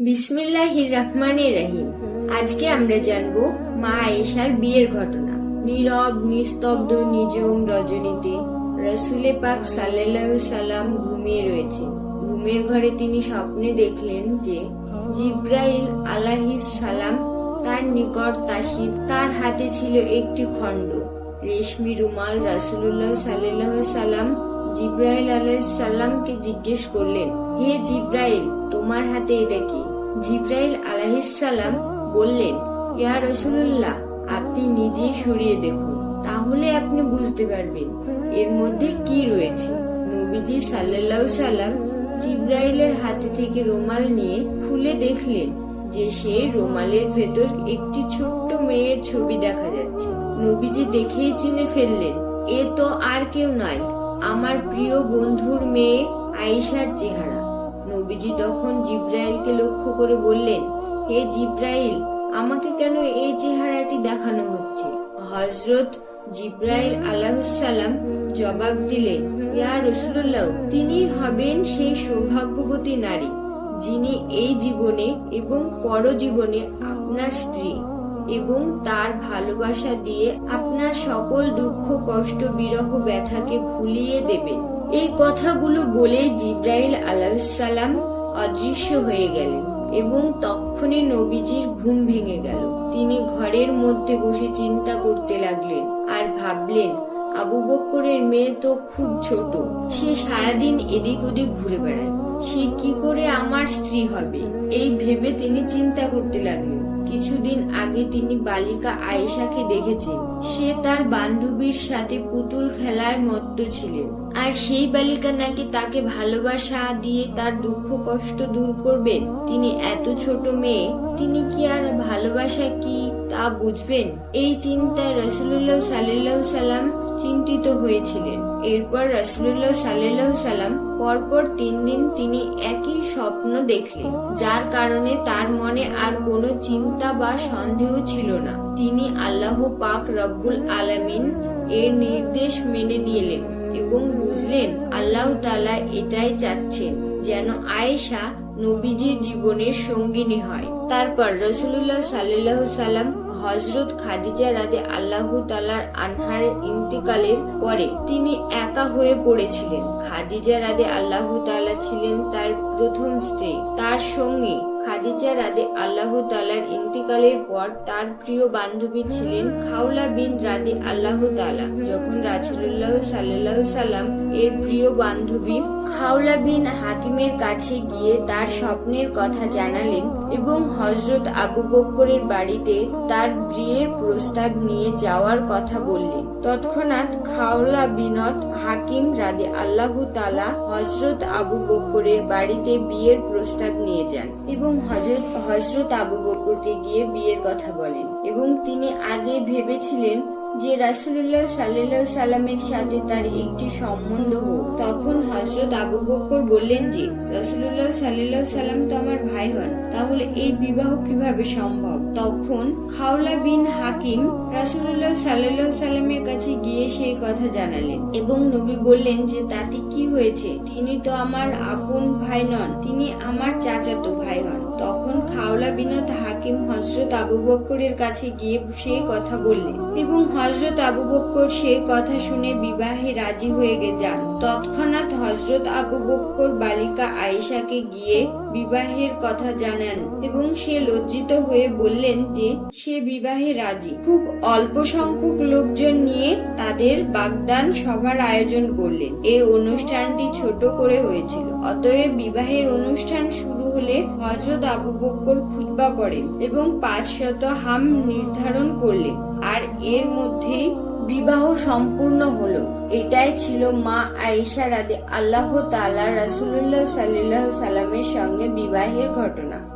বিসমিল্লাহির রহমানির রহিম। আজকে আমরা জানব মা আয়েশার বিয়ের ঘটনা। নীরব, নিস্তব্ধ নিজম রজনীতে রসুলে পাক সাল্লাহ সাল্লাম ঘুমিয়ে রয়েছে। ঘুমের ঘরে তিনি স্বপ্নে দেখলেন যে জিব্রাইল আলাহিস সালাম তার নিকট তাসির, তার হাতে ছিল একটি খণ্ড। রেশমি রুমাল রাসুলুল্লাহ সাল্লাহ সাল্লাম জিব্রাইল আলাইসাল্লামকে জিজ্ঞেস করলেন, হে জিব্রাইল, তোমার হাতে এটা কি? জিব্রাইল আলাইসাল্লাম বললেন, ইয়া রসুল্লাহ আপনি নিজেই সরিয়ে দেখুন, তাহলে আপনি বুঝতে পারবেন, এর মধ্যে কি রয়েছে। নবীজি সাল্লাল্লাহু সাল্লাম জিব্রাইলের হাতে থেকে রুমাল নিয়ে খুলে দেখলেন যে সেই রুমালের ভেতর একটি ছোট্ট মেয়ের ছবি দেখা যাচ্ছে। নবীজি দেখেই চিনে ফেললেন, এ তো আর কেউ নয় আমার প্রিয় বন্ধুর মেয়ে আয়েশার চেহারা। নবীজি তখন জিব্রাইলকে লক্ষ্য করে বললেন, হে জিব্রাইল, আমাকে কেন এই চেহারাটি দেখানো হচ্ছে? হজরত জিব্রাইল আলাহাল্লাম জবাব দিলেন, ইয়া রসুল্লাহ তিনি হবেন সেই সৌভাগ্যবতী নারী, যিনি এই জীবনে এবং পরজীবনে আপনার স্ত্রী। এবং তার ভালোবাসা দিয়ে আপনার সকল দুঃখ, কষ্ট, বিরহ, ব্যথাকে ভুলিয়ে দেবেন এই কথাগুলো বলে জিব্রাইল আলাইসাল্লাম অদৃশ্য হয়ে গেলেন এবং তক্ষণে নবীজির ঘুম ভেঙে গেল। তিনি ঘরের মধ্যে বসে চিন্তা করতে লাগলেন আর ভাবলেন, আবু বক্করের মেয়ে তো খুব ছোট, সে সারাদিন এদিক ওদিক ঘুরে বেড়ায়। সে কি করে আমার স্ত্রী হবে? এই ভেবে তিনি চিন্তা করতে লাগলেন। কিছুদিন আগে তিনি বালিকা আয়েশাকে দেখেছেন। সে তার বান্ধবীর সাথে পুতুল খেলায় মত্ত ছিলেন। আর সেই বালিকা নাকি তাকে ভালোবাসা দিয়ে তার দুঃখ কষ্ট দূর করবেন? তিনি এত ছোট মেয়ে, তিনি কি আর ভালোবাসা কি তা বুঝবেন? এই চিন্তায় রসুল্লাহ সাল্লাহ সাল্লাম চিন্তিত হয়েছিলেন। এরপর রসুল্লাহ সাল্লাহ সাল্লাম পরপর তিন দিন তিনি একই স্বপ্ন দেখলেন, যার কারণে তার মনে আর কোনো চিন্তা বা সন্দেহ ছিল না। তিনি আল্লাহ পাক রব্বুল আলামিন এর নির্দেশ মেনে নিলেন। এবং বুঝলেন আল্লাহ তালা এটাই চাচ্ছেন যেন আয়েশা নবীজির জীবনের সঙ্গিনী হয়। তারপর রসুল্লাহ সাল্লাহ সাল্লাম হজরত খাদিজা রাদে আল্লাহ তালার আনহার ইন্তিকালের পরে তিনি একা হয়ে পড়েছিলেন। খাদিজা রাদে আল্লাহ তালা ছিলেন তার প্রথম স্ত্রী। তার সঙ্গে খাদিজা রাদে আল্লাহ তালার ইন্তিকালের পর তার প্রিয় বান্ধবী ছিলেন খাওলা বিন রাদে আল্লাহ তালা যখন রাসুল্লাহ সাল্লাহ সাল্লাম এর প্রিয় বান্ধবী খাওলা বিন হাকিমের কাছে গিয়ে তার স্বপ্নের কথা জানালেন এবং হজরত আবু বক্করের বাড়িতে তার বিয়ের প্রস্তাব নিয়ে যাওয়ার কথা বললেন তৎক্ষণাৎ খাওলা বিনত হাকিম রাদে আল্লাহ তালা হজরত আবু বকরের বাড়িতে বিয়ের প্রস্তাব নিয়ে যান এবং হজরত হজরত আবু বকরকে গিয়ে বিয়ের কথা বলেন এবং তিনি আগে ভেবেছিলেন যে রাসুল্লাহ সাল্লাহ সাল্লামের সাথে তার একটি সম্বন্ধ হোক, তখন হজরত আবু বক্কর বললেন যে রাসুল্লাহ সাল্লাহ সাল্লাম তো আমার ভাই হন, তাহলে এই বিবাহ কীভাবে সম্ভব? তখন খাওলা বিন হাকিম রাসুল্লাহ সাল্লাহ সাল্লামের কাছে গিয়ে সেই কথা জানালেন এবং নবী বললেন যে, তাতে কি হয়েছে? তিনি তো আমার আপন ভাই নন, তিনি আমার চাচাতো ভাই হন। তখন খাওলা বিনত হাকিম হজরত আবু বক্করের কাছে গিয়ে সেই কথা বললেন। এবং হজরত আবু বক্কর সেই কথা শুনে বিবাহে রাজি হয়ে যান। তৎক্ষণাৎ হজরত আবু বক্কর বালিকা আয়েশাকে গিয়ে বিবাহের কথা জানান এবং সে লজ্জিত হয়ে বললেন যে সে বিবাহে রাজি। খুব অল্প সংখ্যক লোকজন নিয়ে তাদের বাগদান সভার আয়োজন করলেন। এই অনুষ্ঠানটি ছোট করে হয়েছিল। অতএব বিবাহের অনুষ্ঠান শুরু হলে হজরত আবু বক্কর খুতবা পড়েন এবং পাঁচশত হাম নির্ধারণ করলেন। আর এর মধ্যেই বিবাহ সম্পূর্ণ হলো। এটাই ছিল মা আয়েশা রাদে আল্লাহ তালা রাসুল্লাহ সাল্লাহ সাল্লামের সঙ্গে বিবাহের ঘটনা।